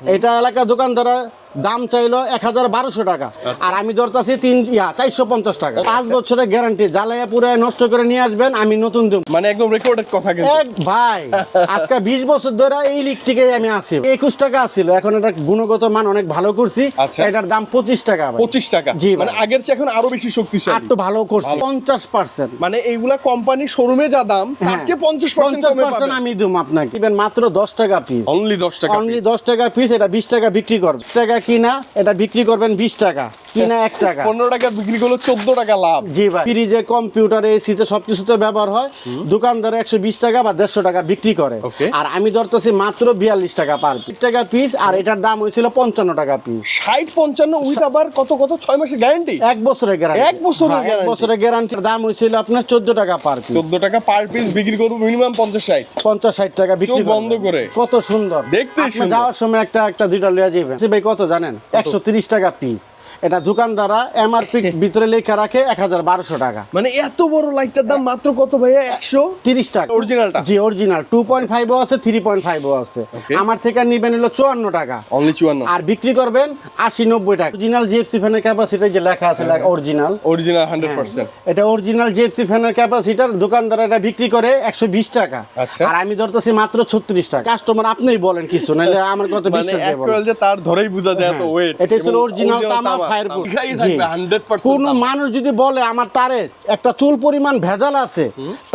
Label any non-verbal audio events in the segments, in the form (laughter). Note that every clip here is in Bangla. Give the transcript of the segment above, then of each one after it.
এটা এলাকা দোকানদারা দাম চাইলো এক হাজার বারোশো টাকা। আচ্ছা। আর আমি ধরতেছি তিন ইয়া চারশো পঞ্চাশ টাকা। পাঁচ বছরের গ্যারান্টি জ্বালাইয়া পুরো নষ্ট করে নিয়ে আসবেন আমি নতুন দেব। মানে একদম রেকর্ডেড কথা এক ভাই আজকে বিশ বছর ধরে এই ইলেকট্রিকে আমি আছি। একুশ টাকা আছিল এখন এটা গুণগত মান অনেক ভালো করছি। আচ্ছা। এটার দাম পঁচিশ টাকা পঁচিশ টাকা। জি মানে আগের চেয়ে এখন আরও বেশি আর তো ভালো করছি। পঞ্চাশ পার্সেন্ট। মানে এইগুলা কোম্পানি শোরুমে যা দাম তার হ্যাঁ। চেয়ে পঞ্চাশ পার্সেন্ট আমি দেবো আপনাকে। দিবেন মাত্র দশ টাকা পিস অনলি দশ টাকা অনলি দশ টাকা পিস এটা বিশ টাকা বিক্রি করবেন টাকা কিনা এটা বিক্রি করবেন বিশ টাকা কিনা এক (laughs) টাকা। পনেরো টাকা বিক্রি করল চোদ্দ টাকা লাভ। জি ভাই। ফ্রিজে কম্পিউটারে এসিতে সবকিছুতে ব্যবহার হয়। দোকানদার একশো বিশ টাকা বা দেড়শো টাকা বিক্রি করে। আর আমি ধরতেছি মাত্র বিয়াল্লিশ টাকা পার টাকা পিস আর এটার দাম হয়েছিল পঞ্চান্ন টাকা পিস ষাট পঞ্চান্ন উইথ আবার কত কত? ছয় মাসের গ্যারান্টি এক বছরের গ্যারান্টি এক বছরের এক বছরের গ্যারান্টির দাম হয়েছিল আপনার চোদ্দ টাকা পার পিস চোদ্দ টাকা পার পিস বিক্রি করব মিনিমাম পঞ্চাশ ষাট। পঞ্চাশ ষাট টাকা বিক্রি বন্ধ করে। কত সুন্দর। দেখতে যাওয়ার সময় একটা একটা দুইটা লিয়া যাবেন ভাই কত জানেন? একশো টাকা পিস এটা দোকানদাররা এমআরপি ভিতরে লেখা রাখে এক হাজার বারোশো টাকা। মানে এত বড় লাইটটার দাম মাত্র কত ভাইয়া? একশো? তিরিশ টাকা। Originalটা? জি অরিজিনাল টু পয়েন্ট ফাইভও আছে থ্রি পয়েন্ট ফাইভও আছে। আমার থেকে নিবেন হলো চুয়ান্ন টাকা। অনলি চুয়ান্ন। আর বিক্রি করবেন আশি নব্বই টাকা। অরিজিনাল জিএফসি ফ্যানের ক্যাপাসিটি যে লেখা আছে অরিজিনাল অরিজিনাল হান্ড্রেড পার্সেন্ট এটা অরিজিনাল জিএফসি ফ্যানের ক্যাপাসিটার দোকানদার এটা বিক্রি করে একশো বিশ টাকা। আচ্ছা। আর আমি ধরতেছি মাত্র ছত্রিশ টাকা। কাস্টমার আপনিই বলেন কিছু নাহলে আমার কথা মানে বিশ্বাস তার ধরেই বোঝা যায় এত ওয়েট এটা ছিল অরিজিনাল তামা। ফায়ার কোন মানুষ যদি বলে আমার তারে একটা চুল পরিমাণ ভেজাল আছে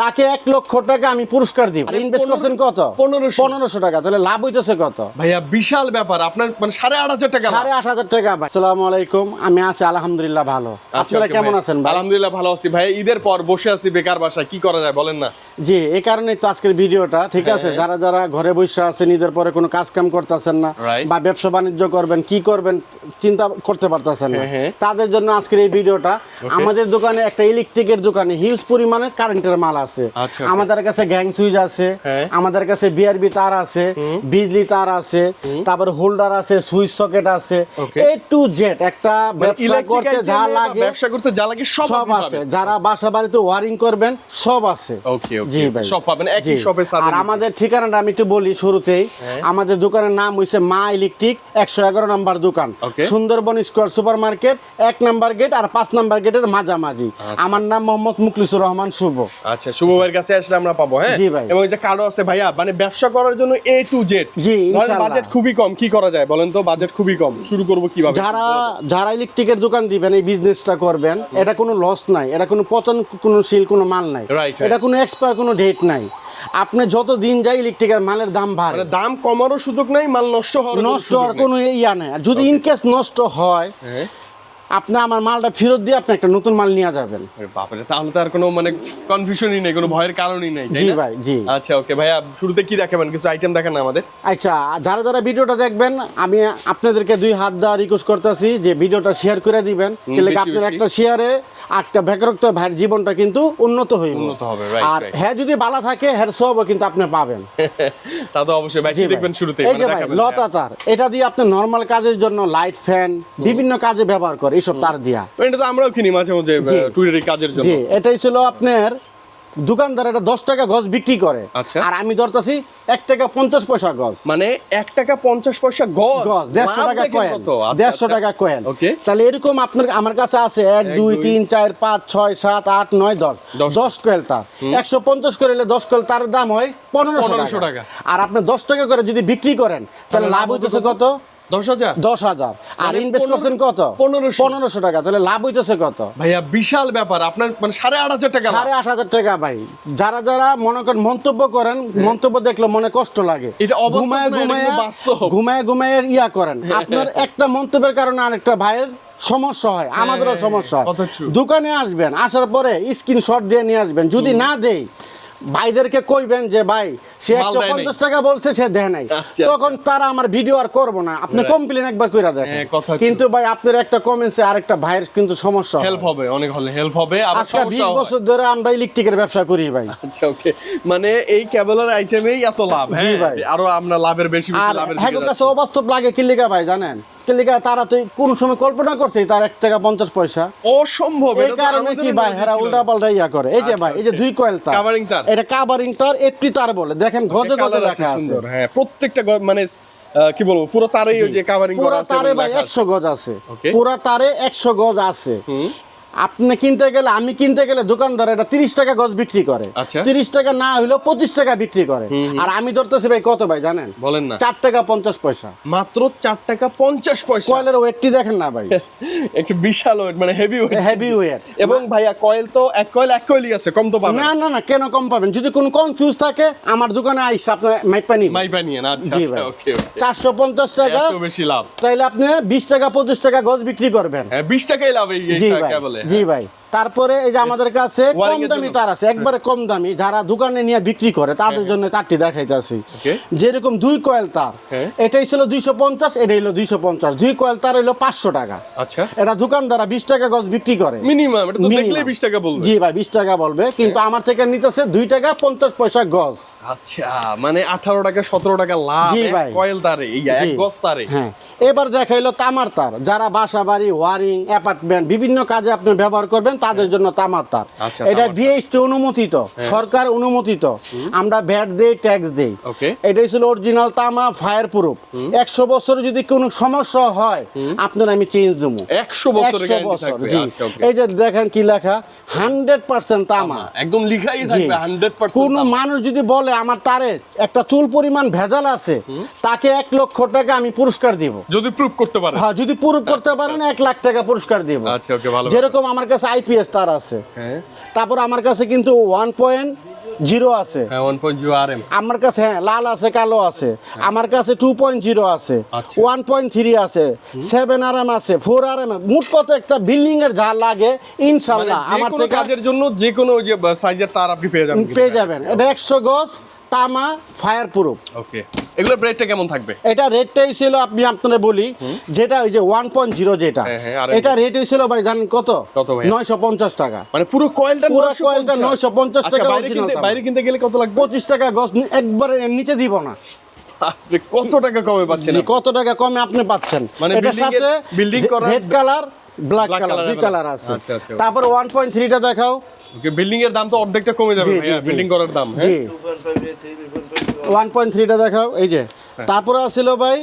তাকে এক লক্ষ টাকা আমি পুরস্কার দিব। ইনভেস্ট করছেন কত? পনেরোশো। পনেরোশো টাকা তাহলে লাভ হইতেছে কত? ভাইয়া বিশাল ব্যাপার। আপনার মানে সাড়ে আট হাজার টাকা সাড়ে আট হাজার টাকা ভাই। আসসালামু আলাইকুম আমি আছি আলহামদুলিল্লাহ ভালো। আচ্ছা, আপনারা কেমন আছেন ভাই? আলহামদুলিল্লাহ ভালো আছি। ভাই ঈদের পর বসে আছি বেকার বাসায় কি করা যায় বলেন না? জি এই কারণেই তো আজকের ভিডিওটা ঠিক আছে? হ্যাঁ। যারা যারা ঘরে বসে আছেন ঈদের পরে কোনো কাজ কাম করতেছেন না বা ব্যবসা বাণিজ্য করবেন কি করবেন চিন্তা করতে পারতেছেন না। হ্যাঁ, হ্যাঁ। তাদের জন্য আজকের এই ভিডিওটা। আমাদের দোকানে একটা ইলেকট্রিকের দোকানে হিউজ পরিমাণে কারেন্টের মাল আছে। আচ্ছা, আমাদের কাছে গ্যাং সুইচ আছে। হ্যাঁ। আমাদের কাছে বিআরবি তার আছে বিজলি তার আছে তারপর হোল্ডার আছে সুইচ সকেট আছে। এ টু জেড একটা ব্যবসা করতে যা লাগে ব্যবসা করতে যা লাগে সব আছে। যারা বাসা বাড়িতে ওয়ারিং করবেন সব আছে। Okay, জি ভাই। সব পাবেন একই শপে আর আমাদের ঠিকানাটা আমি একটু বলি শুরুতেই। আমাদের দোকানের নাম হইছে মা ইলেকট্রিক একশো এগারো নাম্বার দোকান। সুন্দরবন স্কোয়ার সুপার মার্কেট এক নাম্বার গেট আর পাঁচ নাম্বার গেটের মাঝামাঝি। আমার নাম মোহাম্মদ মুখলিসুর রহমান শুভ। আচ্ছা শুভ ভাইয়ের কাছে আসলে আমরা পাবো হ্যাঁ? জি ভাই। এবং এই যে কার্ডও আছে ভাইয়া মানে ব্যবসা করার জন্য এ টু জেড জি। বাজেট খুবই কম কি করা যায় বলেন তো? বাজেট খুবই কম শুরু করব কীভাবে? যারা যারা ইলেকট্রিকের দোকান দিবেন এই বিজনেসটা করবেন এটা কোনো লস নাই এটা কোনো পচন কোনো শিল কোনো মাল নাই. এটা কোনো এক্সপায়ার কোনো ডেট নাই। আপনি যত দিন যায় ইলেকট্রিকের মালের দাম বাড়ে। মানে দাম কমারও সুযোগ নাই মাল নষ্ট হওয়ার নষ্ট হওয়ার। কোনো ইয়া নেই। আর যদি ইনকেস নষ্ট হয় হ্যাঁ। আপনি আমার মালটা ফেরত দিয়ে আপনি একটা নতুন মাল নিয়ে যাবেন। আরে বাপরে তাহলে তো আর কোনো মানে কনফিউশনই নেই কোনো ভয়ের কারণই নেই জি ভাই, জি। আচ্ছা ওকে ভাইয়া শুরুতে কি দেখাবেন? কিছু আইটেম দেখান আমাদের। আচ্ছা যারা যারা ভিডিওটা দেখবেন আমি আপনাদেরকে দুই হাত দেওয়া রিকোয়েস্ট করতেছি যে ভিডিওটা শেয়ার করে দিবেন। আপনার একটা শেয়ারে একটা বেকারত্ব ভাইয়ের জীবনটা কিন্তু উন্নত হইব। উন্নত হবে, আর হ্যাঁ যদি বালা থাকে হ্যাঁ সবও কিন্তু আপনি পাবেন। (laughs) তা তো অবশ্যই ভাই। দেখবেন শুরুতে এই যে ভাই লতা তার এটা দিয়ে আপনি নরমাল কাজের জন্য লাইট ফ্যান বিভিন্ন কাজে ব্যবহার করে এইসব তার দিয়া। এটা তো আমরাও কিনি মাঝে মাঝে। টুইটারি কাজের জন্য। জি এটাই ছিল আপনার দোকানদার এটা দশ টাকা গজ বিক্রি করে আচ্ছা। আর আমি ধরতেছি এক টাকা পঞ্চাশ পয়সা গজ মানে এক টাকা পঞ্চাশ পয়সা গজ গজ দেড়শো টাকা কত? আচ্ছা, দেড়শো আচ্ছা। টাকা ওকে তাহলে এরকম আপনার আমার কাছে আছে এক দুই। তিন চার পাঁচ ছয় সাত আট নয় দশ দশ। দশ কয়েল তার একশো পঞ্চাশ করে দশ কয়েল তার দাম হয় পনেরোশো 1500 টাকা টাকা। আর আপনি দশ টাকা করে যদি বিক্রি করেন তাহলে লাভ হইতেছে কত দশ হাজার? দশ হাজার। আর মানে ইনভেস্ট করছেন কত? পনেরোশো। পনেরোশো টাকা তাহলে লাভ হইতেছে কত? ভাইয়া বিশাল ব্যাপার। আপনার মানে সাড়ে আট হাজার টাকা সাড়ে আট হাজার টাকা ভাই। যারা যারা মনে করেন মন্তব্য করেন মন্তব্য দেখলে মনে কষ্ট লাগে। এটা ঘুমায় ঘুমায় ঘুমায় ঘুমায় ইয়া করেন। আপনার একটা মন্তব্যের কারণে আরেকটা ভাইয়ের সমস্যা হয় আমাদেরও হ্যাঁ, সমস্যা হয়। দোকানে আসবেন আসার পরে স্ক্রিনশট দিয়ে নিয়ে আসবেন। যদি না দেই ভাইদেরকে কইবেন যে ভাই সে একশো পঞ্চাশ টাকা বলছে সে দেয় নাই। আচ্ছা, তখন তারা আমার ভিডিও আর করব না। আপনি কমপ্লেন একবার কইরা দেখেন। হ্যাঁ। কিন্তু ভাই আপনার একটা কমেন্টসে আরেকটা ভাইয়ের কিন্তু সমস্যা। হেল্প হবে অনেক হলে হেল্প হবে। আজকে বিশ বছর ধরে আমরা ইলেকট্রিকের ব্যবসা করি ভাই। আচ্ছা ওকে মানে এই কেবলার আইটেমেই এত লাভ হ্যাঁ? ভাই। আরও আমরা লাভের বেশি বেশি লাভের হ্যাঁ কাছে অবাস্তব লাগে কি কিল্লিকা ভাই জানেন? কিল্লিকা তারা তো কোন সময় কল্পনা করছে তার এক টাকা পঞ্চাশ পয়সা? অসম্ভব এই কারণে কি ভাই হেরা উল্টা পাল্টা ইয়া করে। এই যে আচ্ছা, ভাই এই যে দুই কয়েল তার। কাভারিং তার। এটা কাভারিং তার একটি তার বলে। দেখেন গজে গজে লেখা আছে হ্যাঁ প্রত্যেকটা মানে কি বলব পুরো তারেই ওই যে কাভারিং করা পুরা আছে তারে ভাই লেখা আছে। একশো গজ আছে। পুরো পুরা তারে একশো গজ আছে। আপনি কিনতে গেলে আমি কিনতে গেলে দোকানদার এটা তিরিশ টাকা গজ বিক্রি করে। আচ্ছা। তিরিশ টাকা না হইলেও পঁচিশ টাকা বিক্রি করে। আর আমি ধরতেছি ভাই কত ভাই জানেন? বলেন না। চার টাকা পঞ্চাশ পয়সা। মাত্র চার টাকা পঞ্চাশ পয়সা। কয়েলের ওয়েটটি দেখেন না ভাই। (laughs) একটু বিশাল ওয়েট মানে হেভি ওয়েট হেভি ওয়েট এবং ভাইয়া কয়েল তো এক কয়েল এক কয়েলই আছে কম তো পাবেন। না না না কেন কম পাবেন? যদি কোনো কনফিউজ থাকে আমার দোকানে আইসা আপনি মাইপা নিবেন মাইপা নিয়ে না আচ্ছা আচ্ছা ওকে ওকে চারশো পঞ্চাশ টাকা বেশি লাভ। তাইলে আপনি বিশ টাকা পঁচিশ টাকা গজ বিক্রি করবেন। হ্যাঁ বিশ টাকাই লাভ এই কেবলে। জি ভাই তারপরে এই যে আমাদের কাছে কম দামি তার আছে একবারে কম দামি। যারা দোকানে নিয়ে বিক্রি করে তাদের জন্য তারটি দেখাইতেছি. যেরকম দুই কয়েল তার হ্যাঁ। এটাই ছিল দুইশো পঞ্চাশ এটাই হলো দুইশো পঞ্চাশ। দুই কয়েল তার হইল পাঁচশো টাকা। আচ্ছা। এটা দোকান দোকানদারা বিশ টাকা গজ বিক্রি করে। মিনিমাম বিশ টাকা বলবে। জি ভাই বিশ টাকা বলবে। কিন্তু আমার থেকে নিতেছে দুই টাকা পঞ্চাশ পয়সা গজ। আচ্ছা মানে আঠারো টাকা সতেরো টাকা লাভ জি ভাই। কয়েল তারে এক। গজ তারে। হ্যাঁ। এবার দেখাইলো তামার তার। যারা বাসা বাড়ি ওয়ারিং অ্যাপার্টমেন্ট বিভিন্ন কাজে আপনি ব্যবহার করবেন তাদের জন্য তামার তার। আচ্ছা, এটা তার। অনুমোদিত সরকার অনুমোদিত। আমরা ভ্যাট দেই ট্যাক্স দেই। এটাই ছিল অরিজিনাল তামা ফায়ার প্রুফ একশো বছরে যদি কোনো সমস্যা হয় আপনার আমি চেঞ্জ দেবো। একশো বছরের 100 গ্যারান্টি বছর জি। আচ্ছা এই যে দেখেন কি লেখা হান্ড্রেড পার্সেন্ট তামা। একদম লিখাই। থাকবে হান্ড্রেড কোন মানুষ যদি বলে আমার তারে একটা চুল পরিমাণ ভেজাল আছে তাকে এক লক্ষ টাকা আমি পুরস্কার দিব। যদি প্রুভ করতে পারে হ্যাঁ যদি পুরো করতে পারেন এক লাখ টাকা পুরস্কার দিব। আচ্ছা ওকে ভালো যেরকম আমার কাছে আইপিএস তার আছে। হ্যাঁ। তারপর আমার কাছে কিন্তু ওয়ান পয়েন্ট জিরো আছে। হ্যাঁ আমার কাছে হ্যাঁ লাল আছে কালো আছে। আমার কাছে টু পয়েন্ট জিরো আছে। ওয়ান পয়েন্ট থ্রি আছে। সেভেন আর এম আছে ফোর আর এম মোট কত একটা বিল্ডিং এর যা লাগে মানে ইনশাল্লাহ আমার কাজের জন্য যে কোনো সাইজের তার আপনি পেয়ে যাবেন পেয়ে যাবেন। এটা একশো গজ। তামা ফায়ার প্রুফ। ওকে। এগুলোর রেটটা কেমন থাকবে? এটা রেটটাই ছিল আপনি আপনারা বলি যেটা ওই যে ওয়ান পয়েন্ট জিরো যেটা হ্যাঁ, হ্যাঁ, এটা রেট হয়েছিল ভাই জানেন কত? কত? নয়শো পঞ্চাশ টাকা। মানে পুরো কয়েলটা পুরো 950 কয়েলটা 950 আচ্ছা, টাকা বাইরে কিনতে বাইরে কিনতে গেলে কত লাগবে? পঁচিশ টাকা নি- একবারে নিচে দিব না। কত টাকা কমে পাচ্ছেন কত টাকা কমে আপনি পাচ্ছেন। মানে এটার সাথে building করা- রেড কালার ব্ল্যাক কালার দুই কালার আছে। আচ্ছা, আচ্ছা। তারপর ওয়ান পয়েন্ট থ্রিটা দেখাও। ওকে বিল্ডিং এর দাম তো অর্ধেকটা কমে যাবে ভাইয়া। বিল্ডিং করার দাম হ্যাঁ? জি। ওয়ান পয়েন্ট থ্রিটা দেখাও এই যে। হ্যাঁ। তারপরে আসছিল ভাই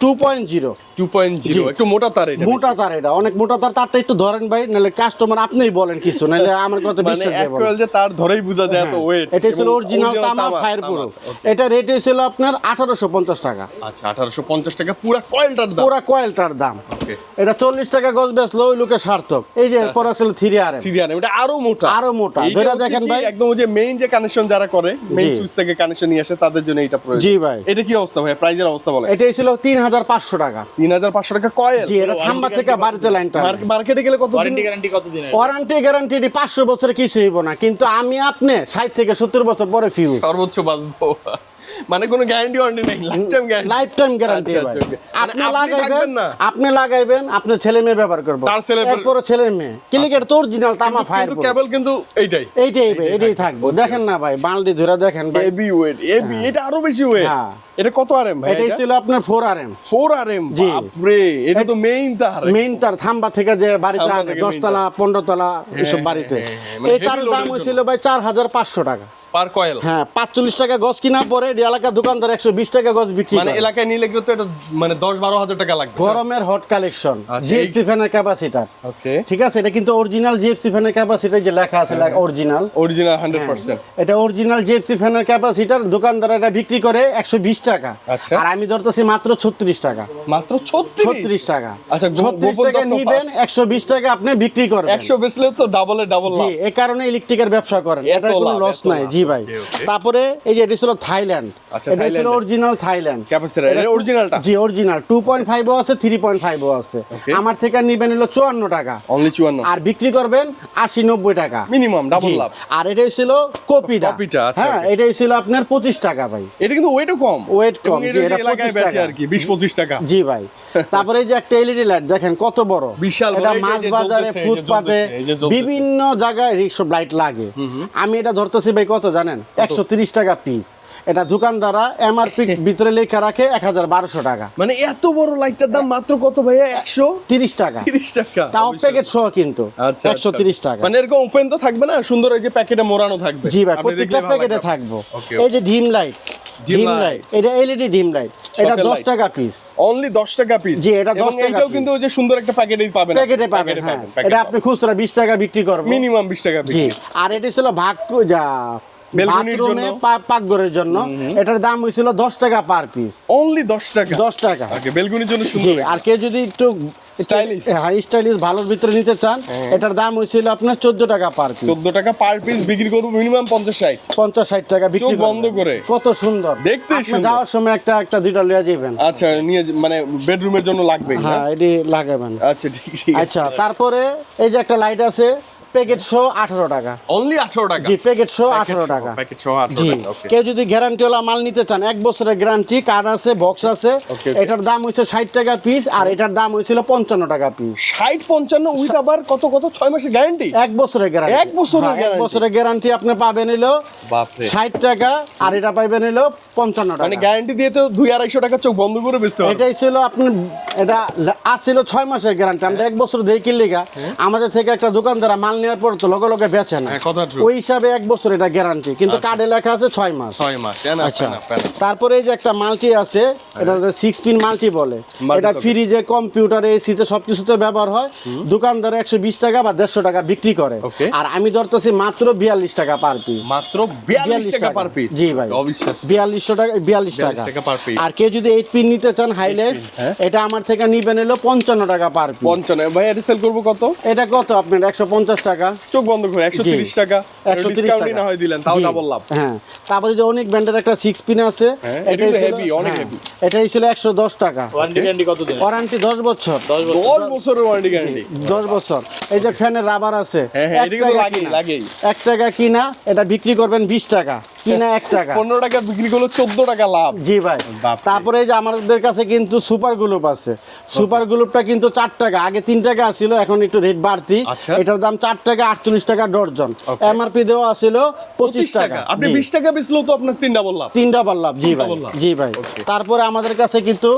টু পয়েন্ট জিরো 2.0 একটু মোটা তার এটা মোটা তার এটা অনেক মোটা তার তারটা একটু ধরেন ভাই নাহলে কাস্টমার আপনিই বলেন কিছু নাহলে আমার কথা মানে বিশ্বাস এক দেবো যে তার ধরেই বোঝা যায় এত ওয়েট এটা ছিল অরিজিনাল তামা ফায়ার প্রুফ এটা রেট ছিল আপনার আঠারোশো পঞ্চাশ টাকা। আচ্ছা 1850 টাকা পুরো কয়েলটার দাম। পুরা কয়েলটার দাম। এটা চল্লিশ টাকা গজ বেচলো ওই লোকে সার্থক। এই যে পরে ছিল থ্রি আর এটা আরও মোটা। আরও মোটা। ধরে দেখেন ভাই। একদম ওই যে মেইন যে কানেকশন যারা করে মেইন। সুইচ থেকে কানেকশন নিয়ে আসে তাদের জন্য এটা প্রয়োজন। জি ভাই। এটা কি অবস্থা ভাই? প্রাইজের অবস্থা বলে এটাই ছিল তিন হাজার পাঁচশো টাকা। 3500 টাকা কয়েল। জি এটা থাম্বা থেকে বাড়িতে লাইনটা মার্কেটে গেলে কত দিন ওয়ারেন্টি গ্যারান্টি কত দিনের ওয়ারান্টি গ্যারান্টি পাঁচশো বছরে কিছু হইব না কিন্তু আমি আপনি ষাট থেকে সত্তর বছর পরে ফিউজ সর্বোচ্চ বাঁচবো। মানে কোনো গ্যারান্টি ওয়ারেন্টি নেই lifetime guarantee lifetime guarantee আচ্ছা, আচ্ছা. মানে আপনি লাগাইবেন? আপনি লাগাইবেন আপনার ছেলে মেয়ে ব্যবহার করব। তার ছেলে মেয়ে- এরপরে ছেলে মেয়ে। ক্লিকের তো অরিজিনাল তামা ফায়ার কিন্তু কেবল কিন্তু এইটাই। এইটাই ভাই, এটাই থাকব। দেখেন না ভাই বালটি ধরে দেখেন ভাই। হেভি ওয়েট হেভি এটা আরও বেশি ওয়েট হ্যাঁ। এটা কত আরএম ভাই? এটাই ছিল আপনার ফোর আর এম 4 আরএম। বাপরে এটা তো মেইন তার। মেইন তার থাম্বা থেকে যে বাড়িতে আনে থেকে দশতলা পনেরো তলা এসব বাড়িতে। হ্যাঁ, হ্যাঁ, মানে এই তার দাম হয়েছিল ভাই চার হাজার পাঁচশো টাকা। Per coil? হ্যাঁ পাঁচচল্লিশ টাকা গজ কিনা পরে এই এলাকার দোকানদার একশো বিশ টাকা গজ বিক্রি মানে। এলাকায় নিলে কিন্তু এটা মানে 10 12 হাজার টাকা লাগবে গরমের হট কালেকশন জিএফসি ফ্যানের ক্যাপাসিটার ওকে। ঠিক আছে এটা কিন্তু অরিজিনাল জিএফসি ফ্যানের ক্যাপাসিটার যে লেখা আছে অরিজিনাল অরিজিনাল 100% এটা অরিজিনাল জিএফসি ফ্যানের ক্যাপাসিটার দোকানদার এটা বিক্রি করে একশো বিশ টাকা। আচ্ছা। আর আমি ধরতেছি মাত্র ছত্রিশ টাকা। মাত্র 36 ছত্রিশ টাকা। আচ্ছা, গো- ছত্রিশ গোপন টাকা নিবেন পাস। একশো বিশ টাকা আপনি বিক্রি করবেন। 100 বেচলে তো ডাবলে ডাবল লাভ। কারণে ইলেকট্রিকের ব্যবসা করেন। এটা কোনো লস নাই। জি ভাই. তারপরে এই যে এটি ছিল থাইল্যান্ড। আচ্ছা, এটা ছিল অরিজিনাল থাইল্যান্ড। ক্যাপাসিটর এটা অরিজিনালটা জি অরিজিনাল টু পয়েন্ট ফাইভও আছে থ্রি পয়েন্ট ফাইভও আছে। আমার থেকে নিবেন হলো চুয়ান্ন টাকা। অনলি 54 আর বিক্রি করবেন আশি নব্বই টাকা। মিনিমাম ডাবল লাভ। আর এটাই ছিল কপিটা। কপিটা, আচ্ছা, হ্যাঁ এটাই ছিল আপনার পঁচিশ টাকা ভাই। এটা কিন্তু ওয়েটও কম। ওয়েট কম, এটা জি, এটা এলাকায় 25 টাকা। আর কি 20 25 টাকা। জি ভাই। (laughs) তারপরে এই যে একটা এলইডি লাইট দেখেন কত বড়। বিশাল এটা মাছ বাজারে ফুটপাতে। বিভিন্ন জায়গায় রিক্সব লাইট লাগে। আমি এটা ধরতেছি ভাই কত জানেন? একশো তিরিশ টাকা পিস এটা দোকানদাররা এমআরপি (laughs) ভিতরে লেখা রাখে এক হাজার বারোশো টাকা। মানে এত বড় লাইটটার দাম মাত্র কত ভাইয়া? 100 তিরিশ টাকা। 30 টাকা। তাও প্যাকেট সহ কিন্তু। আচ্ছা একশো আচ্ছা। তিরিশ টাকা। মানে এরকম ওপেন তো থাকবে না সুন্দর এই যে প্যাকেটে মোড়ানো থাকবে। জি ভাই প্রত্যেকটা প্যাকেটে থাকব। এই যে ডিম লাইট ডিম লাইট এটা এলইডি ডিম লাইট এটা Socket দশ light। টাকা পিস অনলি 10 টাকা পিস জি, এটা 10 টাকা এটাও কিন্তু ওই যে সুন্দর একটা প্যাকেটেই পাবেন প্যাকেটে পাবেন হ্যাঁ। এটা আপনি খুচরা বিশ টাকা বিক্রি করবেন মিনিমাম 20 টাকা বিক্রি। আর এটি ছিল ভাগ যা বাথরুমে পাকঘরের জন্য। এটার দাম হয়েছিল দশ টাকা পার পিস। অনলি 10 টাকা? দশ টাকা। বেলকুনির জন্য আর কেউ যদি একটু? হ্যাঁ স্টাইলিশ ভালোর ভিতরে নিতে চান এটার দাম হয়েছিল আপনার চোদ্দ টাকা পার পিস। 14 টাকা পার পিস বিক্রি করব মিনিমাম 50 60 পঞ্চাশ ষাট টাকা বিক্রি বন্ধ করে। কত সুন্দর। সুন্দর। যাওয়ার সময় একটা একটা দুইটা লিয়ে যাবেন আচ্ছা নিয়ে মানে বেডরুমের জন্য লাগবে হ্যাঁ এটি লাগাবেন। আচ্ছা ঠিক আচ্ছা তারপরে এই যে একটা লাইট আছে প্যাকেট শো আঠারো টাকা। অনলি 18 টাকা? জি প্যাকেট শো আঠারো টাকা। প্যাকেট 18 টাকা ওকে কেউ যদি গ্যারান্টিওয়ালা মাল নিতে চান এক বছরের গ্যারান্টি কার্ড আছে বক্স আছে. এটার দাম টাকা পিস আর এটার দাম টাকা পিস 60 55 উইথ আবার কত কত? 6 মাসের গ্যারান্টি এক বছরের গ্যারান্টি এক বছরের এক বছরের গ্যারান্টি আপনি পাবেন এলো ষাট টাকা আর এটা পাইবেন এলো পঞ্চান্ন মানে গ্যারান্টি দিয়ে তো 2 250 টাকা চোখ বন্ধ করে বেচতে এটাই ছিল আপনি এটা আসছিল ছয় মাসের গ্যারান্টি আমরা এক বছর দিয়ে কিনলে আমাদের থেকে একটা দোকানদার মাল নেওয়ার পর তো লগে লগে বেচে না। হ্যাঁ। ওই হিসাবে এক বছর এটা গ্যারান্টি কিন্তু কার্ডে লেখা আছে ছয় মাস। 6 মাস আচ্ছা। তারপরে এই যে একটা মাল্টি আছে এটা সিক্স পিন মাল্টি বলে। এটা। ফ্রিজে কম্পিউটারে এসিতে সবকিছুতে ব্যবহার হয়। দোকানদারে একশো বিশ টাকা বা দেড়শো টাকা বিক্রি করে। আর আমি ধরতেছি মাত্র বিয়াল্লিশ টাকা পার পিস মাত্র 42 টাকা পার পিস জি ভাই। বিয়াল্লিশশো টাকা বিয়াল্লিশ টাকা। per piece। আর কেউ যদি এইট পিন নিতে চান হাইলাইট হ্যাঁ। এটা আমার থেকে নিবেন এলো পঞ্চান্ন টাকা পার পিস 55 ভাই এটা সেল করব কত? এটা কত আপনার? একশো পঞ্চাশ টাকা চোখ বন্ধ করে 130 টাকা একশো তিরিশ টাকা। না হয় দিলেন তাও ডাবল লাভ। হ্যাঁ তারপরে যে অনেক ব্র্যান্ডের একটা সিক্স পিন আছে হ্যাঁ, এটা heavy, অনেক হ্যাঁ, heavy। এটাই ছিল একশো দশ টাকা। ওয়ারেন্টি গ্যারান্টি কত দিন ওয়ারান্টি দশ বছর। 10 বছরের ওয়ারেন্টি গ্যারান্টি দশ বছর। এই যে ফ্যানের রাবার আছে হ্যাঁ, হ্যাঁ, এক টাকা কিনা। এটা বিক্রি করবেন বিশ টাকা কিনা এক টাকা। 15 টাকা বিক্রি করলে 14 টাকা লাভ। জি ভাই। তারপরে এই যে আমাদের কাছে কিন্তু সুপার গ্লুপ আছে। সুপার গ্লুপটা কিন্তু চার টাকা আগে তিন টাকা ছিল এখন একটু রেট বাড়তি। আচ্ছা। এটার দাম চার টাকা আটচল্লিশ টাকা ডর্জন। এমআরপি দেওয়া ছিল পঁচিশ 25 টাকা। আপনি। 20 টাকা বেচলেও তো আপনার তিন ডাবল লাভ। তিন ডাবল লাভ জি ভাই। জি ভাই। তারপরে আমাদের কাছে কিন্তু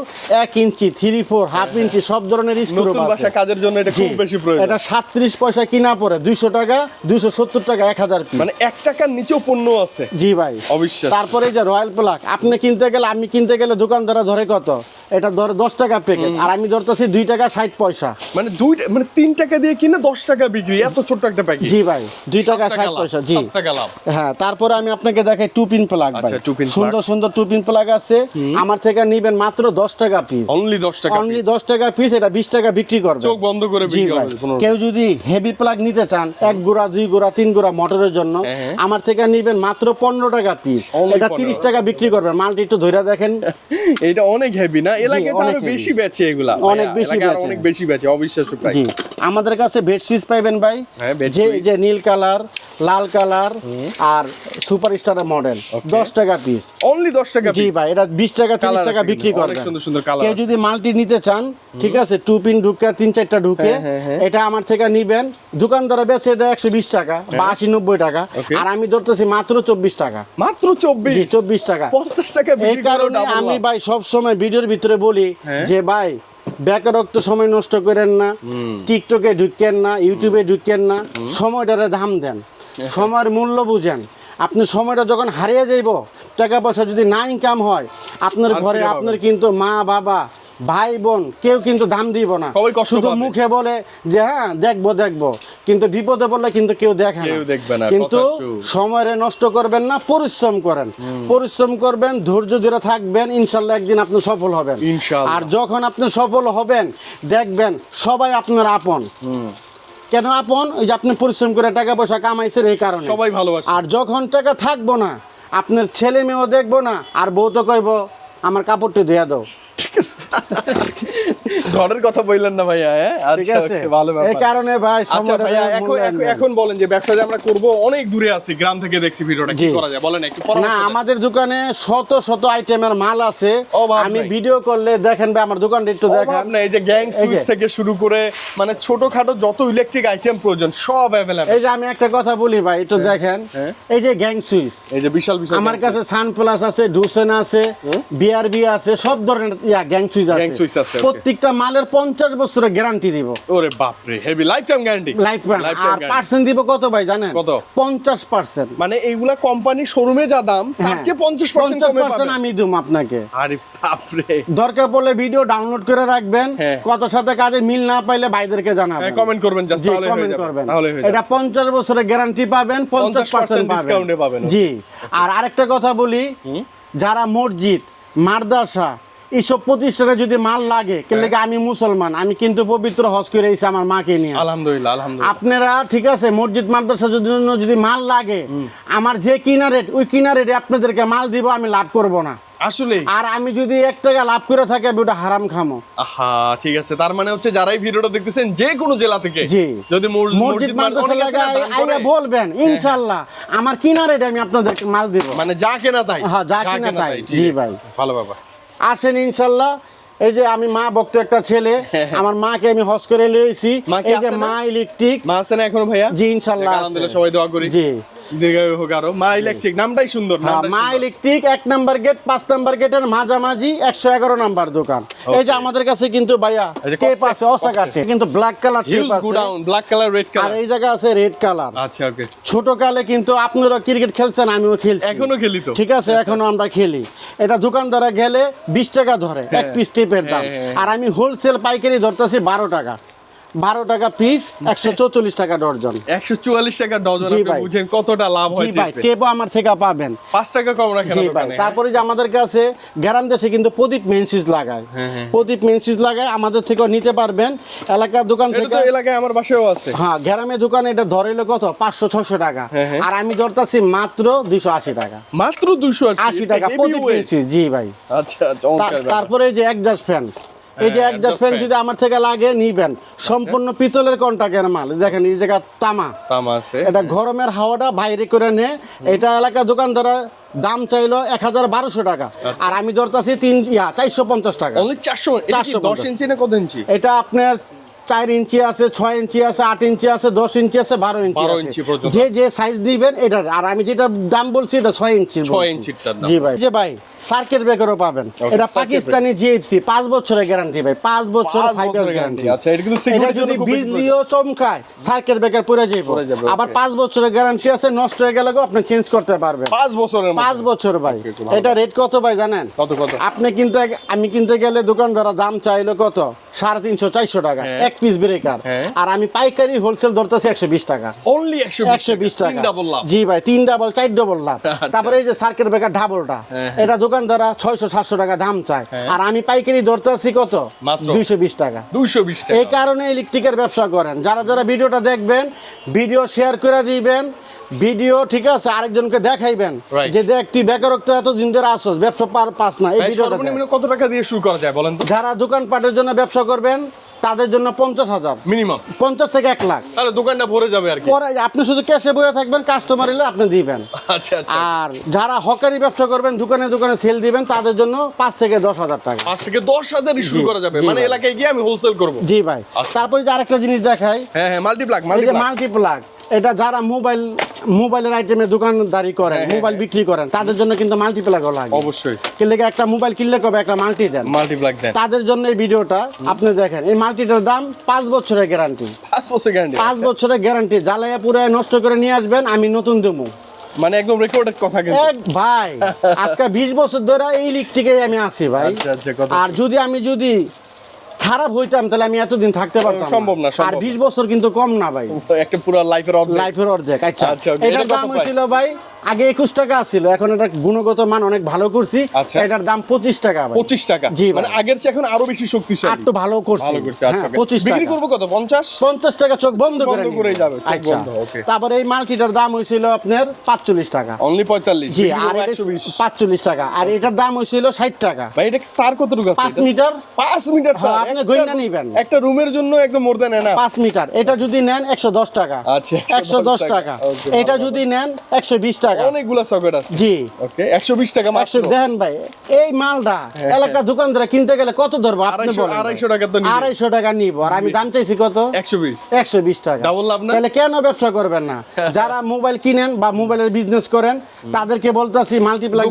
এক inch three four half inch সব ধরনের স্ক্রু নতুন বাসা কাজের জন্য এটা খুব বেশি প্রয়োজন। এটা সাতত্রিশ পয়সা কিনা দুইশো টাকা দুইশো সত্তর টাকা এক হাজার পিস মানে এক টাকার নিচেও পণ্য আছে। জি ভাই। অবিশ্বাস তারপরে এই যে রয়্যাল প্লাগ আপনি কিনতে গেলে আমি কিনতে গেলে দোকানদারা ধরে কত? এটা ধর দশ টাকা প্যাকেট আর আমি ধরতেছি দুই টাকা ষাট পয়সা। মানে দুই মানে তিন টাকা দিয়ে কিনে দশ টাকা বিক্রি এত ছোট্ট একটা প্যাকেজ জি ভাই দুই টাকা ষাট পয়সা জি। হ্যাঁ তারপরে আমি আপনাকে দেখাই টু পিন প্লাগ ভাই। সুন্দর সুন্দর টু পিন প্লাগ আছে। আমার থেকে নিবেন মাত্র দশ টাকা পিস অনলি দশ টাকা অনলি। দশ টাকা পিস এটা বিশ টাকা বিক্রি করবে চোখ বন্ধ করে জি ভাই কেউ যদি হেভি প্লাগ নিতে চান এক গোড়া দুই গোড়া তিন গোড়া মোটরের জন্য হ্যাঁ, হ্যাঁ। আমার থেকে নিবেন মাত্র পনেরো টাকা পিস এটা 15 তিরিশ টাকা বিক্রি করবেন। মালটি একটু ধরে দেখেন। (laughs) এটা অনেক হেভি না? এলাকায় তো আরও বেশি বেচে এগুলা। অনেক বেশি বেচে। অনেক বেশি বেচে অবিশ্বাস্য প্রাইস আমাদের কাছে বেডশিট পাইবেন ভাই। হ্যাঁ, যে যে নীল কালার লাল কালার আর সুপার স্টারের মডেল দশ টাকা পিস অনলি দশ টাকা জি ভাই এটা বিশ টাকা তিরিশ টাকা বিক্রি করবেন। সুন্দর সুন্দর colour কেউ যদি মাল্টি নিতে চান ঠিক আছে টু পিন ঢুকে তিন চারটা ঢুকে হ্যাঁ, হ্যাঁ। এটা আমার থেকে নিবেন। দোকানদারে বেচে এটা একশো বিশ টাকা বা আশি নব্বই টাকা। আর আমি ধরতেছি মাত্র চব্বিশ টাকা। মাত্র জি চব্বিশ চব্বিশ টাকা। পঞ্চাশ টাকা এই কারণে আমি ভাই সব সময় ভিডিওর ভিতরে বলি হ্যাঁ। যে ভাই বেকারত্ব সময় নষ্ট করেন না টিকটকে ঢুকেন না ইউটিউবে ঢুকেন না সময়টারে দাম দেন সময়ের মূল্য বুঝেন। আপনি সময়টা যখন হারিয়ে যাইব টাকা পয়সা যদি না ইনকাম হয় আপনার ঘরে আপনার কিন্তু মা বাবা ভাই বোন কেউ কিন্তু দাম দিব না। শুধু মুখে বলে যে হ্যাঁ দেখব দেখব। কিন্তু বিপদে বললে কিন্তু কেউ দেখে না, কিন্তু। সময়ের নষ্ট করবেন না পরিশ্রম করেন। পরিশ্রম করবেন ধৈর্য ধরে থাকবেন ইনশাল্লাহ একদিন আপনি সফল হবেন। আর যখন আপনি সফল হবেন দেখবেন সবাই আপনার আপন। কেন আপন? ওই যে আপনি পরিশ্রম করে টাকা পয়সা কামাইছেন এই কারণে। সবাই ভালোবাসে। আর যখন টাকা থাকব না আপনার ছেলে মেয়েও দেখব না আর বউ তো কইব আমার কাপড়টি ধুয়া দাও। ঘরের কথা বললেন না ভাইয়া হ্যাঁ? ঠিক আচ্ছা আছে। ভালো এই কারণে ভাই আচ্ছা এখন এখন- বলেন যে ব্যবসা যে আমরা করব অনেক দূরে আছি গ্রাম থেকে দেখছি ভিডিওটা কি করা যায়? বলেন একটু না আমাদের দোকানে শত শত আইটেমের মাল আছে। আমি ভিডিও করলে দেখেন ভাই আমার দোকানটা একটু দেখান। নাই, এই যে গ্যাং সুইচ থেকে শুরু করে মানে ছোটখাটো যত ইলেকট্রিক আইটেম প্রয়োজন সব অ্যাভেলেবল এই যে আমি একটা কথা বলি ভাই একটু দেখেন। হ্যাঁ। এই যে গ্যাং সুইচ এই যে বিশাল বিশাল আমার কাছে সান প্লাস আছে ডুসেন আছে বি বিআরবি আছে সব ধরনের yeah gang switch Gang switch আছে, আছে প্রত্যেকটা মালের পঞ্চাশ বছরের গ্যারান্টি দিব। ওরে বাপরে heavy lifetime guarantee life আর পার্সেন্ট দিব কত ভাই জানেন? কত? পঞ্চাশ পার্সেন্ট মানে এইগুলা কোম্পানি শোরুমে যা দাম তার হ্যাঁ। চেয়ে পঞ্চাশ পার্সেন্ট পঞ্চাশ কমে পার্সেন্ট পাবেন। আমি দিব আপনাকে। আরে বাপরে। দরকার পড়লে ভিডিও ডাউনলোড করে রাখবেন। হ্যাঁ। কত সাথে কাজে মিল না পাইলে ভাইদেরকে জানাবেন। হ্যাঁ কমেন্ট করবেন জাস্ট তাহলে হয়ে যাবে তাহলে এটা যাবে। পঞ্চাশ বছরের গ্যারান্টি পাবেন পঞ্চাশ 50% পার্সেন্ট পাবেন, পাবেন জি আর আরেকটা কথা বলি যারা মসজিদ মাদ্রাসা এইসব প্রতিষ্ঠানে যদি মাল লাগে কেন হ্যাঁ। আমি মুসলমান আমি কিন্তু পবিত্র হজ করে এসে আমার মাকে নিয়ে। আলহামদুলিল্লাহ আলহামদুলিল্লাহ। আপনারা ঠিক আছে মসজিদ মাদ্রাসা যদি যদি মাল লাগে আমার যে কিনা রেট ওই কিনা রেটে আপনাদেরকে মাল দিব আমি লাভ করব না। আসলে? আর আমি যদি এক টাকা লাভ করে থাকি আমি ওটা হারাম খামো। আহা ঠিক আছে। তার মানে হচ্ছে যারাই ভিডিওটা দেখতেছেন যে কোনো জেলা থেকে জি। যদি মসজিদ মাদ্রাসা অনেকে আছে না জায়গায় দান করে। আইলে বলবেন ইনশাল্লাহ। আমার কিনা রেটে আমি আপনাদেরকে মাল দিব। মানে যা কেনা তাই। হ্যাঁ, যা কেনা তাই। জি ভাই। ভালো বাবা। আসেন ইনশাল্লাহ। এই যে আমি মা বক্ত একটা ছেলে আমার মাকে আমি হজ করে লিয়েছি মা কি এই যে? মা ইলেকট্রিক। মা আছে না এখনও ভাইয়া? জি, ইনশাল্লাহ আলহামদুলিল্লাহ সবাই দোয়া করি। জি। দীর্ঘায়ু হোক আরও। মা ইলেকট্রিক নামটাই সুন্দর হ্যাঁ, মা ইলেকট্রিক এক নাম্বার গেট পাঁচ নাম্বার গেটের মাঝামাঝি একশো এগারো নাম্বার দোকান। এই যে আমাদের কাছে কিন্তু ভাইয়া টেপ আছে অসাকাটে কিন্তু ব্ল্যাক কালার টেপ আছে। ব্ল্যাক কালার রেড আর কালার এই জায়গা আছে রেড কালার আচ্ছা ওকে ছোট কালে কিন্তু আপনারা ক্রিকেট খেলছেন আমিও খেলছি। এখনও খেলি তো। ঠিক আছে এখনও আমরা খেলি। এটা দোকানদারা গেলে বিশ টাকা ধরে এক পিস টেপের দাম। হ্যাঁ, হ্যাঁ। আর আমি হোলসেল পাইকারি ধরতেছি বারো টাকা। বারো টাকা পিস একশো চৌচল্লিশ টাকা ডর্জন একশো চুয়াল্লিশ টাকা ডজন আপনি বুঝেন কতটা লাভ হয় জি ভাই টেপে। টেপও আমার থেকে পাবেন। পাঁচ টাকা কম রাখেন জি ভাই হ্যাঁ? তারপরে যে আমাদের কাছে গ্রাম দেশে কিন্তু প্রদীপ মেনসিস লাগায়। হ্যাঁ, প্রদীপ মেনসিস লাগায় আমাদের থেকেও নিতে পারবেন। এলাকার দোকান এটা থেকে তো এলাকায় আমার বাসায়ও আছে। হ্যাঁ গ্রামে দোকান এটা ধরেলো কত? পাঁচশো ছশো টাকা। হ্যাঁ, হ্যাঁ। আর আমি ধরতাছি মাত্র দুইশো আশি টাকা। মাত্র দুশো আশি টাকা প্রদীপ মেনসিস জি ভাই। আচ্ছা চমৎকার তারপরে যে একজাস্ট ফ্যান এই যে অ্যাডজাস্টমেন্ট ফ্যান যদি আমার থেকে লাগে নিবেন। সম্পূর্ণ পিতলের কন্টাকের মাল? দেখেন এই জায়গা তামা। তামা আছে। এটা গরমের হাওয়াটা বাইরে করে নে। এটা এলাকা দোকানদারা দাম চাইলো এক হাজার বারোশো টাকা। আচ্ছা। আর আমি ধরতেছি তিন ইয়া চারশো পঞ্চাশ টাকা। চারশো চারশো? এটা কি 450 দশ ইঞ্চি না কত ইঞ্চি? এটা আপনার চার ইঞ্চি আছে ছয় ইঞ্চি আছে আট ইঞ্চি আছে দশ ইঞ্চি আছে বারো ইঞ্চি আছে। ইঞ্চি যে যে সাইজ দিবেন এটা আর আমি যেটা দাম বলছি এটা ছয় ইঞ্চি ছয় ইঞ্চিরটার জি ভাই। যে ভাই সার্কিট ব্রেকারও পাবেন। এটা পাকিস্তানি জিএফসি পাঁচ বছরের গ্যারান্টি ভাই পাঁচ বছর বছরের গ্যারান্টি আচ্ছা, এটা কিন্তু এটা যদি বিজলিও চমকায় সার্কিট ব্রেকার পড়ে যাবে, আবার পাঁচ বছরের গ্যারান্টি আছে নষ্ট হয়ে গেলে আপনি চেঞ্জ করতে পারবেন। পাঁচ বছরের পাঁচ বছর ভাই। এটা রেট কত ভাই জানেন? কত কত? আপনি কিনতে আমি কিনতে গেলে দোকানদারা দাম চাইলো কত? সাড়ে তিনশো চারশো টাকা। হ্যাঁ। এক পিস ব্রেকার হ্যাঁ। আর আমি পাইকারি হোলসেল ধরতেছি একশো বিশ টাকা। অনলি একশো বিশ টাকা। জি ভাই তিন ডাবল চার ডাবল লাভ। আচ্ছা। তারপরে এই যে সার্কিট ব্রেকার ডাবলটা হ্যাঁ, এটা দোকানদারা ছয়শো সাতশো টাকা দাম চায়। আর আমি পাইকারি ধরতেছি কত? দুইশো বিশ টাকা। দুইশো বিশ এই কারণে ইলেকট্রিকের ব্যবসা করেন। যারা যারা ভিডিওটা দেখবেন ভিডিও শেয়ার করে দিবেন। ভিডিও ঠিক আছে আরেকজনকে দেখাইবেন। যে তুই বেকারত্ব এতদিন ধরে আসছ ব্যবসা পার পাস না। এই ভিডিওটা কত টাকা দিয়ে শুরু করা যায় বলেন যারা দোকানপাটের জন্য ব্যবসা করবেন তাদের জন্য পঞ্চাশ হাজার। মিনিমাম পঞ্চাশ থেকে এক লাখ। তাহলে দোকানটা ভরে যাবে আর কি। পরে আপনি শুধু ক্যাশে বয়ে থাকবেন কাস্টমার এলে আপনি দিবেন। আচ্ছা আচ্ছা। আর যারা হকারি ব্যবসা করবেন দোকানে দোকানে সেল দিবেন তাদের জন্য পাঁচ থেকে দশ হাজার টাকা। পাঁচ থেকে দশ হাজার শুরু করা যাবে। মানে এলাকায় গিয়ে আমি হোলসেল করব। জি ভাই। আচ্ছা। তারপরে যে আরেকটা জিনিস দেখাই। হ্যাঁ হ্যাঁ মাল্টিপ্লাক মাল্টিপ্লাক মাল্টিপ্লাগ এটা যারা মোবাইল মোবাইলের আইটেমের দোকানদারি করেন হ্যাঁ, মোবাইল বিক্রি করেন তাদের জন্য কিন্তু মাল্টিপ্লাগও লাগে। অবশ্যই। কিনলে একটা মোবাইল কিনলে কবে একটা মাল্টি দেন। মাল্টিপ্লাক দেন। তাদের জন্য এই ভিডিওটা আপনি দেখেন এই মাল্টিটার দাম পাঁচ বছরের গ্যারান্টি পাঁচ বছর গ্যারান্টি পাঁচ বছরের গ্যারান্টি জ্বালাইয়া পুরায় নষ্ট করে নিয়ে আসবেন আমি নতুন দেবো। মানে একদম রেকর্ডেড কথা কিন্তু। এক ভাই আজকে বিশ বছর ধরে এই লিগ থেকে আমি আছি ভাই। আচ্ছা, আচ্ছা, আর যদি আমি যদি খারাপ হইতাম তাহলে আমি এতদিন থাকতে পারতাম সম্ভব না, আর না। বিশ বছর কিন্তু কম না ভাই। (laughs) একটা পুরো লাইফের অর্ধেক। লাইফের অর্ধেক আচ্ছা। আচ্ছা, এটার এটা দাম? হয়েছিল ভাই? আগে একুশ টাকা ছিল এখন এটা গুণগত মান অনেক ভালো করছি। আচ্ছা। এটার দাম পঁচিশ টাকা পঁচিশ টাকা। জি মানে আগের চেয়ে এখন আরও বেশি শক্তিশালী। আর তো ভালো করছি। আচ্ছা হ্যাঁ। পঁচিশ বিক্রি করব কত পঞ্চাশ? পঞ্চাশ টাকা চোখ বন্ধ করে যাবে, আচ্ছা। তারপরে এই মালটিটার দাম হয়েছিল আপনার পাঁচচল্লিশ টাকা। অনলি পঁয়তাল্লিশ জি আর পাঁচচল্লিশ টাকা। আর এটার দাম হয়েছিল ষাট টাকা। ভাই এটা তার কতটুকু পাঁচ মিটার। পাঁচ মিটার হ্যাঁ, আপনি গইনা নিবেন। একটা রুমের জন্য একদম মোর দেন না পাঁচ মিটার। এটা যদি নেন একশো দশ টাকা। আচ্ছা, একশো দশ টাকা। এটা যদি নেন একশো বিশ টাকা অনেকগুলো সকেট আছে। জি। ওকে একশো বিশ টাকা মাত্র। দেখেন ভাই এই মালটা এলাকার দোকানদারা কিনতে গেলে কত ধরবো আপনি বলেন ভাই। আড়াইশো টাকা তো নিবে। আড়াইশো টাকা নিব আর আমি দাম চাইছি কত? একশো বিশ। একশো বিশ টাকা। Double লাভ না? তাহলে কেন ব্যবসা করবেন না? (laughs) যারা মোবাইল কিনেন বা মোবাইলের বিজনেস করেন তাদেরকে বলতেছি মাল্টিপ্লাই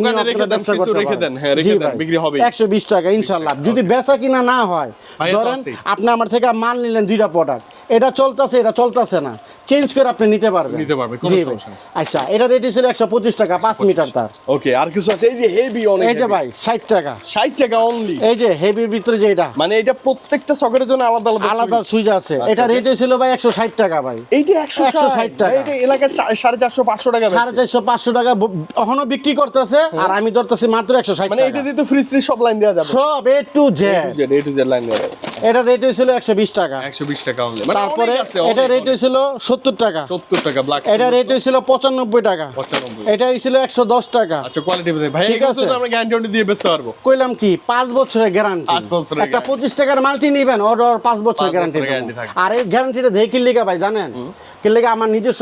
দেন, কিছু রেখে দেন, হ্যাঁ, রেখে দেন, বিক্রি। একশো বিশ টাকা ইনশাল্লাহ যদি বেচা কিনা না হয় ধরেন আপনি আমার থেকে মাল নিলেন দুইটা প্রোডাক্ট এটা চলতেছে এটা চলতেছে না। চেঞ্জ করে আপনি নিতে পারবেন। নিতে পারবে, কোনো সমস্যা আচ্ছা এটা রেডি ছিল একশো পঁচিশ টাকা পাঁচ মিটার তার। ওকে আর কিছু আছে? এই যে হেভি অনেক এই যে ভাই ষাট টাকা। ষাট টাকা অনলি এই যে হেভির ভিতরে যে এটা। মানে এটা প্রত্যেকটা সকেটের জন্য আলাদা আলাদা আলাদা সুইচ। আছে। আচ্ছা, এটা। রেট ভাই একশো ষাট টাকা ভাই। এইটা একশো 160 টাকা। এটা এলাকায় চা- সাড়ে চারশো পাঁচশো টাকা সাড়ে। চারশো পাঁচশো টাকা এখনও বিক্রি করতেছে আর আমি ধরতেছি মাত্র একশো ষাট মানে এটা দিয়ে তো ফ্রি ফ্রি সব লাইন দেওয়া যাবে। সব A to Z A to Z line দেওয়া যাবে। এটা রেট হয়েছিল একশো বিশ টাকা। একশো বিশ টাকা তারপরে এটা রেট হয়েছিল সত্তর টাকা। সত্তর টাকা ব্ল্যাক এটা রেট হয়েছিল পঁচানব্বই টাকা। এটা হয়েছিল একশো দশ টাকা। আচ্ছা কোয়ালিটি ভাই ঠিক আছে। আমরা গ্যারান্টি দিয়ে বেচতে পারব। কইলাম কি পাঁচ বছরের গ্যারান্টি বছরের একটা guarantee। পঁচিশ টাকার মালটি নিবেন ওর পাঁচ বছর গ্যারান্টি বছরের থাকবে। আর এই গ্যারান্টিটা দেখে কি লিখা ভাই জানেন? কি আমার নিজস্ব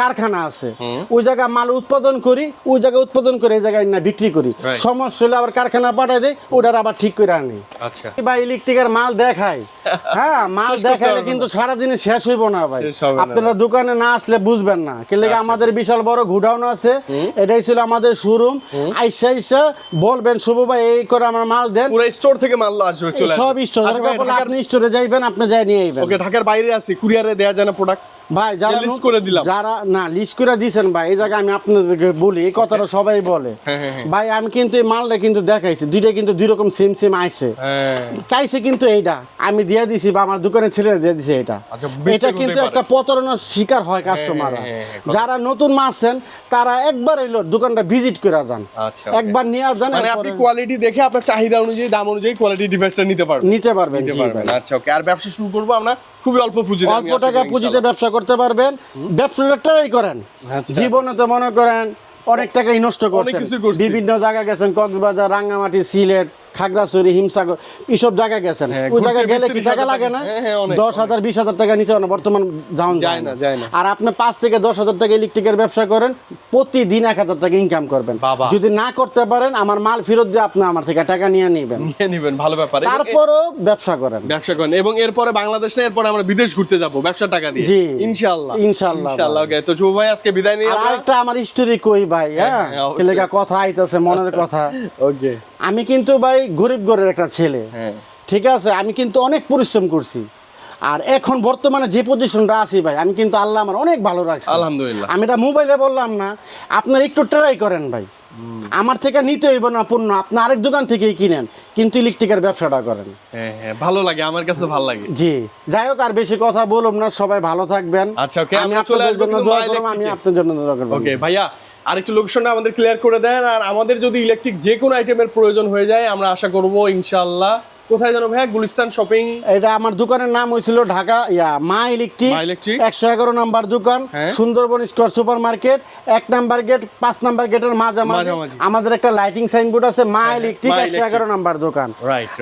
কারখানা আছে। ওই জায়গায় মাল উৎপাদন করি ওই জায়গায় উৎপাদন করে এই জায়গায় না বিক্রি করি। সমস্যা হলে আবার কারখানা পাঠাই দেয় ওটার আবার ঠিক করে আনি। আচ্ছা। বা ইলেকট্রিকের মাল দেখাই। (laughs) হ্যাঁ মাল দেখাইলে কিন্তু সারাদিনে শেষ হইব না ভাই। আপনারা দোকানে না আসলে বুঝবেন না। কিন্তু আচ্ছা। আমাদের বিশাল বড় গুডাউন আছে এটাই ছিল আমাদের শোরুম। আইসা আইসা বলবেন শুভ ভাই এই করে আমার মাল দেন। পুরো স্টোর থেকে মাল আসবে চলে সব স্টোর আচ্ছা আপনি স্টোরে যাইবেন আপনি যাই নিয়ে আইবেন। ওকে ঢাকার বাইরে আছি কুরিয়ারে দেয়া যায় না প্রোডাক্ট ভাই যারা নত- করে দিলাম। যারা না লিস্ট করে দিছেন ভাই এই জায়গায় আমি আপনাদেরকে বলি এই কথাটা সবাই বলে। হ্যাঁ, হ্যাঁ, হ্যাঁ। ভাই আমি কিন্তু এই মালটা কিন্তু দেখাইছি দুইটা কিন্তু দুই রকম সেম সেম আইছে। চাইছে কিন্তু এইটা আমি দিয়ে দিছি বা আমার দোকানের ছেলেরা দিয়ে দিছে এটা। আচ্ছা, এটা কিন্তু একটা প্রতারণার শিকার হয় কাস্টমাররা হ্যাঁ, যারা নতুন মাছছেন তারা একবার এলো দোকানটা ভিজিট করে যান। আচ্ছা, একবার নিয়ে যান মানে আপনি কোয়ালিটি দেখে আপনার চাহিদা অনুযায়ী দাম অনুযায়ী কোয়ালিটি ডিভাইসটা নিতে পারবেন। নিতে পারবেন। আচ্ছা ওকে আর ব্যবসা শুরু করব আমরা খুবই অল্প পুঁজি দিয়ে, অল্প টাকা পুঁজিতে ব্যবসা করতে পারবেন ব্যবসাটাই করেন। আচ্ছা। জীবনে তো মনে করেন অনেক টাকাই নষ্ট করছেন। বিভিন্ন জায়গা গেছেন কক্সবাজার রাঙ্গামাটি সিলেট খাগড়াছড়ি হিমসাগর এইসব জায়গায় গেছেন। হ্যাঁ, ওই জায়গায় গেলে কি টাকা লাগে না? হ্যাঁ, হ্যাঁ, দশ হাজার বিশ হাজার টাকা নিচে বর্তমান যাওন যায় না। আর আপনি পাঁচ থেকে দশ হাজার টাকা ইলেকট্রিকের ব্যবসা করেন প্রতিদিন এক হাজার টাকা ইনকাম করবেন। যদি না করতে পারেন আমার মাল ফেরত দিয়ে আপনি আমার থেকে টাকা নিয়ে নিবেন। নিয়ে নিবেন ভালো ব্যাপার। তারপরও ব্যবসা করেন। ব্যবসা করেন এবং এরপরে বাংলাদেশ না এরপরে আমরা বিদেশ ঘুরতে যাব ব্যবসা টাকা দিয়ে। জি। ইনশাআল্লাহ। ইনশাআল্লাহ ইনশাআল্লাহ ওকে। তো শুভ ভাই আজকে বিদায় নিয়ে আর আরেকটা আমার স্টোরি কই ভাই হ্যাঁ? হ্যাঁ, কথা আইতাছে মনের কথা। (laughs) ওকে। আমি কিন্তু ভাই গরিব ঘরের একটা ছেলে। হ্যাঁ। ঠিক আছে? আমি কিন্তু অনেক পরিশ্রম করছি। আর এখন বর্তমানে যে পজিশনটা আছি ভাই আমি কিন্তু আল্লাহ আমার অনেক ভালো রাখছি। আলহামদুলিল্লাহ। আমি এটা মোবাইলে বললাম না আপনার একটু ট্রাই করেন ভাই। আমার থেকে নিতে হইব না পণ্য আপনি আরেক দোকান থেকেই কিনেন কিন্তু ইলেকট্রিকের ব্যবসাটা করেন। হ্যাঁ হ্যাঁ ভালো লাগে আমার কাছে ভালো লাগে। জি। যাই হোক আর বেশি কথা বলুম না সবাই ভালো থাকবেন। আচ্ছা, okay, আমি চলে আপনাদের জন্য দোয়া করব আমি। আপনার জন্য দোয়া করব। ওকে ভাইয়া আরেকটু লোকেশনটা আমাদের ক্লিয়ার করে দেন। আর আমাদের যদি ইলেকট্রিক যে কোনো আইটেমের প্রয়োজন হয়ে যায়, আমরা আশা করব ইনশাআল্লাহ কোথায় জানো ভাইয়া? গুলিস্তান শপিং। এটা আমার দোকানের নাম হয়েছিল ঢাকা ইয়া মা ইলেকট্রিক। একশো এগারো নাম্বার দোকান হ্যাঁ। সুন্দরবন স্কোয়ার সুপার মার্কেট এক নাম্বার গেট পাঁচ নাম্বার গেটের মাঝামাঝি। আমাদের একটা লাইটিং সাইনবোর্ড আছে মা ইলেকট্রিক একশো এগারো নাম্বার দোকান।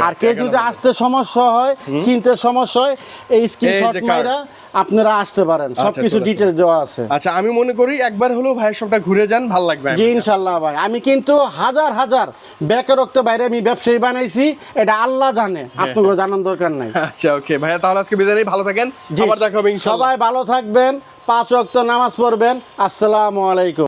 আর কেউ যদি আসতে সমস্যা হয় চিনতে সমস্যা হয় এই স্ক্রিনশট মাইরা আপনারা আসতে পারেন। সবকিছু চলে ডিটেলস দেওয়া আছে। আচ্ছা আমি মনে করি একবার হলেও ভাইয়ের সবটা ঘুরে যান ভালো লাগবে জি ইনশাল্লাহ ভাই। আমি কিন্তু হাজার হাজার বেকারত্ব বাইরে আমি ব্যবসায়ী বানাইছি। এটা আল্লাহ জানে আপনাকে জানার দরকার নাই। আচ্ছা ওকে। ভাইয়া তাহলে আজকে বিদায় নেই। ভালো থাকেন। আবার দেখা হবে ইনশাআল্লাহ সবাই ভালো থাকবেন পাঁচ ওয়াক্ত নামাজ পড়বেন। আসসালামু আলাইকুম।